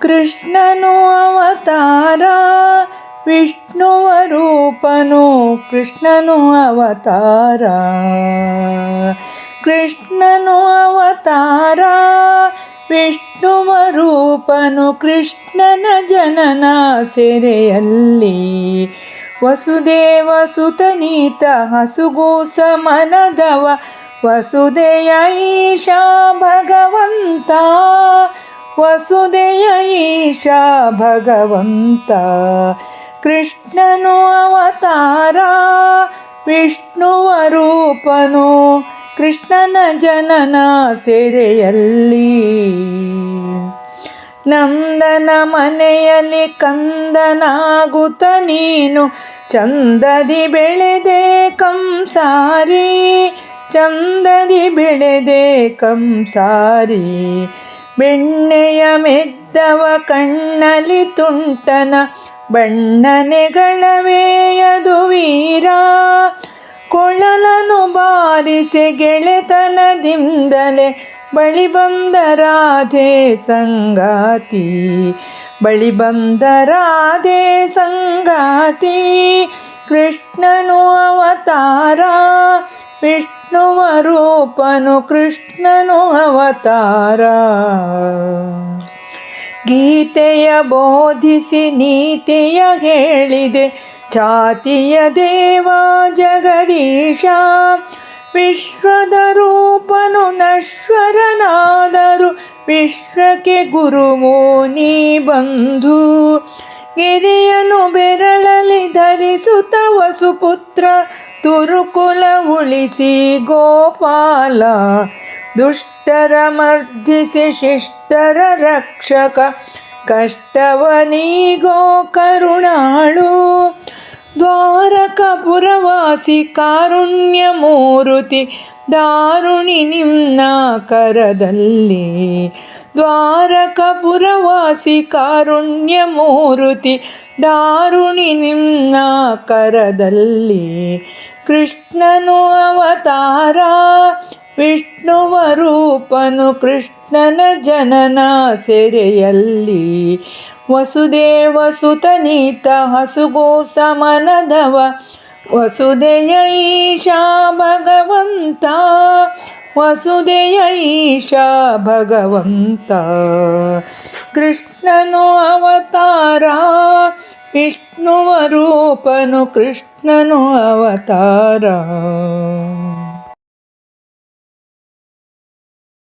ಕೃಷ್ಣನು ಅವತಾರ, ವಿಷ್ಣುವ ರೂಪನು ಕೃಷ್ಣನು ಅವತಾರ. ಕೃಷ್ಣನು ಅವತಾರ, ವಿಷ್ಣುವ ರೂಪನು ಕೃಷ್ಣನ ಜನನ ಸೆರೆಯಲ್ಲಿ. ವಸುದೇವ ಸುತನೀತ ಹಸುಗೂಸ ಮನದವ, ವಸುದೆಯ ಭಗವಂತ. ವಸುದೆಯ ಈಶಾ ಭಗವಂತ, ಕೃಷ್ಣನು ಅವತಾರ, ವಿಷ್ಣುವ ರೂಪನು, ಕೃಷ್ಣನ ಜನನ ಸೆರೆಯಲ್ಲಿ. ನಂದನ ಮನೆಯಲ್ಲಿ ಕಂದನಾಗುತ್ತ ನೀನು, ಚಂದದಿ ಬೆಳೆದೆ ಕಂಸಾರಿ, ಚಂದದಿ ಬೆಳೆದೆ ಕಂಸಾರಿ. ಬೆಣ್ಣೆಯ ಮೆದ್ದವ ಕಣ್ಣಲಿ ತುಂಟನ ಬಣ್ಣನೆಗಳವೇಯದು ವೀರ. ಕೊಳಲನು ಬಾರಿಸಿ ಗೆಳೆತನದಿಂದಲೇ ಬಳಿ ಬಂದ ರಾಧೆ ಸಂಗಾತಿ, ಬಳಿ ಬಂದ ರಾಧೆ ಸಂಗಾತಿ. ಕೃಷ್ಣನು ಅವತಾರ. ವಿಷ್ಣುವ ರೂಪನು ಕೃಷ್ಣನು ಅವತಾರ. ಗೀತೆಯ ಬೋಧಿಸಿ ನೀತಿಯ ಹೇಳಿದೆ ಜಾತಿಯ ದೇವ ಜಗದೀಶ. ವಿಶ್ವದ ರೂಪನು ನಶ್ವರನಾದರು, ವಿಶ್ವಕ್ಕೆ ಗುರುವೋ ನೀ ಬಂಧು. ಗಿರಿಯನು ಬೆರಳಲಿ ಧರಿಸುತ್ತ ವಸುಪುತ್ರ ತುರುಕುಲ ಉಳಿಸಿ ಗೋಪಾಲ. ದುಷ್ಟರ ಮರ್ದಿಸಿ ಶಿಷ್ಟರ ರಕ್ಷಕ ಕಷ್ಟವನೀಗೋ ಕರುಣಾಳು. ದ್ವಾರಕಪುರವಾಸಿ ಕಾರುಣ್ಯ ಮೂರುತಿ ದಾರುಣಿ ನಿನ್ನ ಕರದಲ್ಲಿ. ದ್ವಾರಕಪುರವಾಸಿ ಕಾರುಣ್ಯ ಮೂರುತಿ ದಾರುಣಿ ನಿನ್ನ ಕರದಲ್ಲಿ. ಕೃಷ್ಣನು ಅವತಾರ, ವಿಷ್ಣುವ ರೂಪನು ಕೃಷ್ಣನ ಜನನ ಸೆರೆಯಲ್ಲಿ. ವಸುದೇವ ಸುತನೀತ ಹಸುಗೋ ಸಮನದವ ವಸುದೆಯ ಈಶಾ ಭಗವಂತ ವಸುದೆಯ ಈಶಾ ಭಗವಂತ. ಕೃಷ್ಣನು ಅವತಾರ ವಿಷ್ಣುವ ರೂಪನು ಕೃಷ್ಣನು ಅವತಾರ.